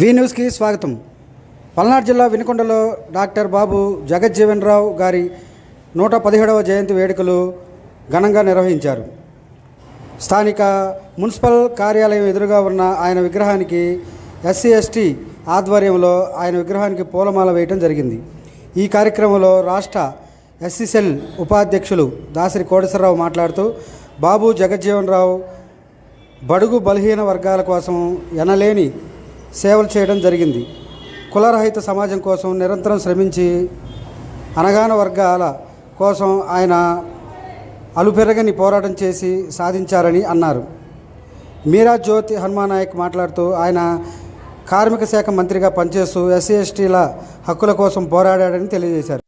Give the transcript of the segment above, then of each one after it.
వి న్యూస్కి స్వాగతం. పల్నాడు జిల్లా వినుకొండలో డాక్టర్ బాబు జగజ్జీవన్ రావు గారి నూట పదిహేడవ జయంతి వేడుకలు ఘనంగా నిర్వహించారు. స్థానిక మున్సిపల్ కార్యాలయం ఎదురుగా ఉన్న ఆయన విగ్రహానికి ఎస్సీ ఎస్టీ ఆధ్వర్యంలో ఆయన విగ్రహానికి పూలమాల వేయటం జరిగింది. ఈ కార్యక్రమంలో రాష్ట్ర ఎస్సీసెల్ ఉపాధ్యక్షులు దాసరి కోటేశ్వరరావు మాట్లాడుతూ బాబు జగజ్జీవన్ రావు బడుగు బలహీన వర్గాల కోసం ఎనలేని సేవలు చేయడం జరిగింది. కులరహిత సమాజం కోసం నిరంతరం శ్రమించి అనగాన వర్గాల కోసం ఆయన అలుపెరగని పోరాటం చేసి సాధించారని అన్నారు. మీరా జ్యోతి హనుమానాయక్ మాట్లాడుతూ ఆయన కార్మిక శాఖ మంత్రిగా పనిచేస్తూ ఎస్సీ ఎస్టీల హక్కుల కోసం పోరాడాడని తెలియజేశారు.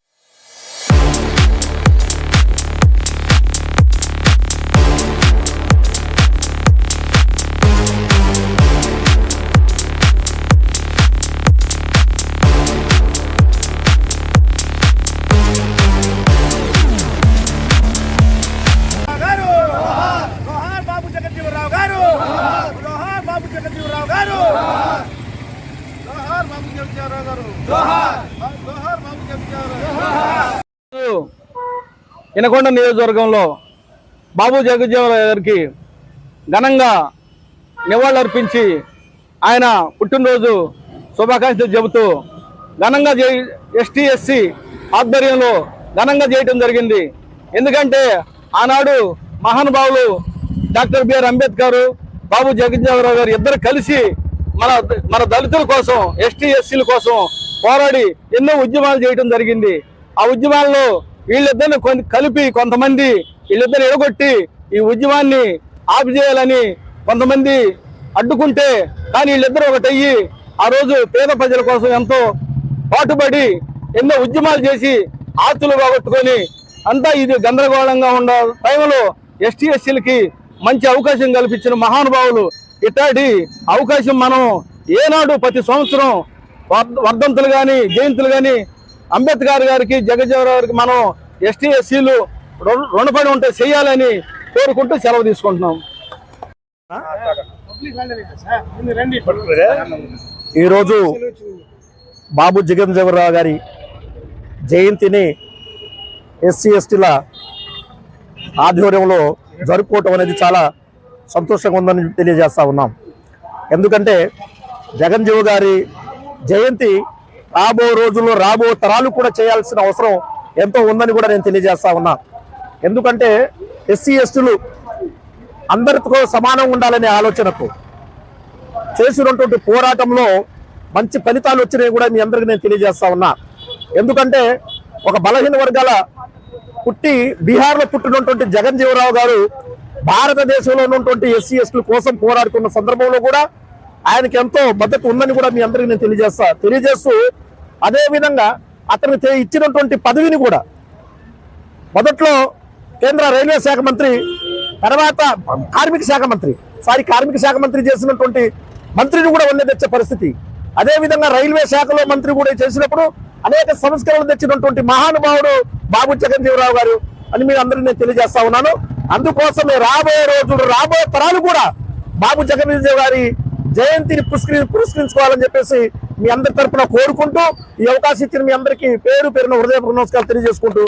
ఇనకొండ నియోజకవర్గంలో బాబు జగజ్జీవరావు గారికి ఘనంగా నివాళులర్పించి ఆయన పుట్టినరోజు శుభాకాంక్షలు చెబుతూ ఘనంగా ఎస్టీ ఎస్సీ ఆధ్వర్యంలో ఘనంగా చేయటం జరిగింది. ఎందుకంటే ఆనాడు మహానుభావులు డాక్టర్ బిఆర్ అంబేద్కర్ బాబు జగజ్జీవరావు గారు ఇద్దరు కలిసి మన మన దళితుల కోసం ఎస్టీ ఎస్సీల కోసం పోరాడి ఎన్నో ఉద్యమాలు చేయడం జరిగింది. ఆ ఉద్యమాల్లో వీళ్ళిద్దరిని కొంత కలిపి కొంతమంది వీళ్ళిద్దరు ఎడగొట్టి ఈ ఉద్యమాన్ని ఆపు చేయాలని కొంతమంది అడ్డుకుంటే కానీ వీళ్ళిద్దరూ ఒకటయ్యి ఆ రోజు పేద ప్రజల కోసం ఎంతో పాటుపడి ఎన్నో ఉద్యమాలు చేసి ఆస్తులు పోగొట్టుకొని అంతా ఇది గందరగోళంగా ఉన్న టైంలో ఎస్టీ ఎస్సీలకి మంచి అవకాశం కల్పించిన మహానుభావులు ఇట్లాంటి అవకాశం మనం ఏనాడు ప్రతి సంవత్సరం వర్ధంతులు కానీ జయంతులు కానీ అంబేద్కర్ గారికి జగజ్జీవరావు గారికి మనం ఎస్టీ ఎస్సీలు రుణపడి ఉంటే చేయాలని కోరుకుంటూ సెలవు తీసుకుంటున్నాం. ఈరోజు బాబు జగన్జీవనరావు గారి జయంతిని ఎస్సీ ఎస్టీల ఆధ్వర్యంలో జరుపుకోవటం అనేది చాలా సంతోషంగా ఉందని తెలియజేస్తా ఉన్నాం. ఎందుకంటే జగన్జీవ గారి జయంతి రాబో రోజుల్లో రాబో తరాలు కూడా చేయాల్సిన అవసరం ఎంతో ఉందని కూడా నేను తెలియజేస్తా ఉన్నా. ఎందుకంటే ఎస్సీ ఎస్టీలు అందరితో సమానం ఉండాలనే ఆలోచనకు చేసినటువంటి పోరాటంలో మంచి ఫలితాలు వచ్చినాయి కూడా మీ అందరికీ నేను తెలియజేస్తా ఉన్నా. ఎందుకంటే ఒక బలహీన వర్గాల పుట్టి బీహార్లో పుట్టినటువంటి జగన్ జీవరావు గారు భారతదేశంలో ఉన్నటువంటి ఎస్సీ ఎస్టీల కోసం పోరాడుతున్న సందర్భంలో కూడా ఆయనకి ఎంతో మద్దతు ఉందని కూడా మీ అందరికీ నేను తెలియజేస్తా. తెలియజేస్తూ అదేవిధంగా అతనికి తె- ఇచ్చినటువంటి పదవిని కూడా మొదట్లో కేంద్ర రైల్వే శాఖ మంత్రి తర్వాత కార్మిక శాఖ మంత్రి సారీ కార్మిక శాఖ మంత్రి చేసినటువంటి మంత్రిని కూడా వల్లే తెచ్చే పరిస్థితి. అదే విధంగా రైల్వే శాఖలో మంత్రి కూడా చేసినప్పుడు అనేక సంస్కరణలు తెచ్చినటువంటి మహానుభావుడు బాబు జగన్జీవరావు గారు అని మీరు అందరికీ నేను తెలియజేస్తా ఉన్నాను. అందుకోసమే రాబోయే రోజులు రాబోయే తరాలు కూడా బాబు జగన్జీవ గారి జయంతిని పురస్కరి పురస్కరించుకోవాలని చెప్పేసి మీ అందరి తరఫున కోరుకుంటూ ఈ అవకాశం ఇచ్చిన మీ అందరికీ పేరు పేరున హృదయపూర్వక నమస్కారాలు తెలియజేసుకుంటూ